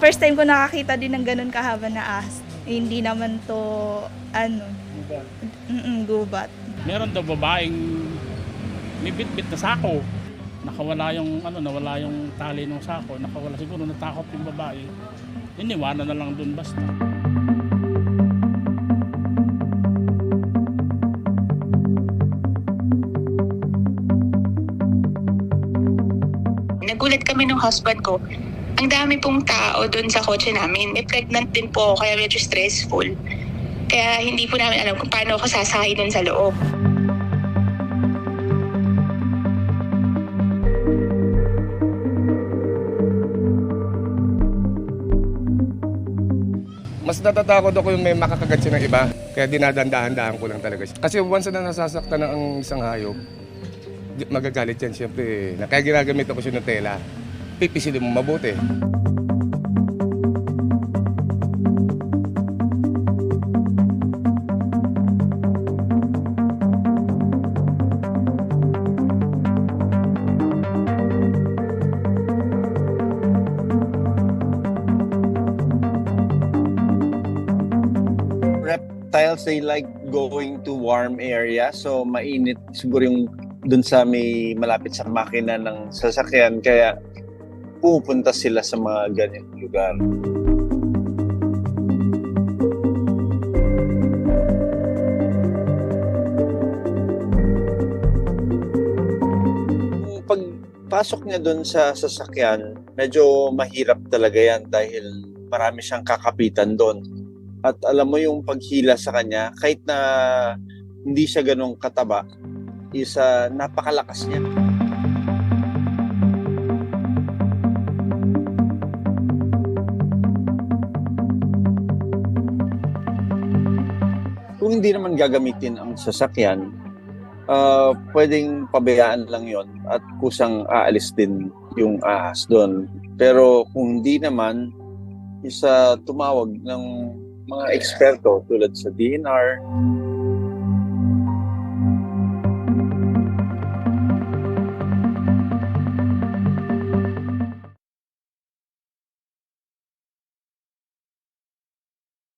first time ko nakakita din ng ganun kahaba na ahas. Eh, hindi naman to, ano, mm gubat. Meron daw babaeng may bit-bit na sako. Nakawala yung ano, nawala yung tali ng sako. Nakawala siguro natakot yung babae. Iniwanan na lang dun basta. Nagulat kami ng husband ko. Ang dami pong tao doon sa kotse namin. May pregnant din po ako, kaya medyo stressful. Kaya hindi po namin alam kung paano ako sasakay doon sa loob. Mas natatakot ako yung may makakagat siya ng iba. Kaya dinadandahan-dahan ko lang talaga siya. Kasi once na nasasaktan ng ang isang hayop, magagalit yan siyempre. Na Kaya ginagamit ako siya ng tela. Pipisilin mo mabuti. reptiles they like going to warm area so mainit siguro yung dun sa may malapit sa makina ng sasakyan kaya pupunta sila sa mga ganyan lugar. Pagpasok niya dun sa sasakyan, medyo mahirap talaga yan dahil marami siyang kakapitan doon at alam mo yung paghila sa kanya kahit na hindi siya ganong kataba is ah, napakalakas niya kung hindi naman gagamitin ang sasakyan ah, pwedeng pabayaan lang yon at kusang aalis din yung ahas doon. Pero kung hindi naman isa tumawag ng mga eksperto tulad sa DNR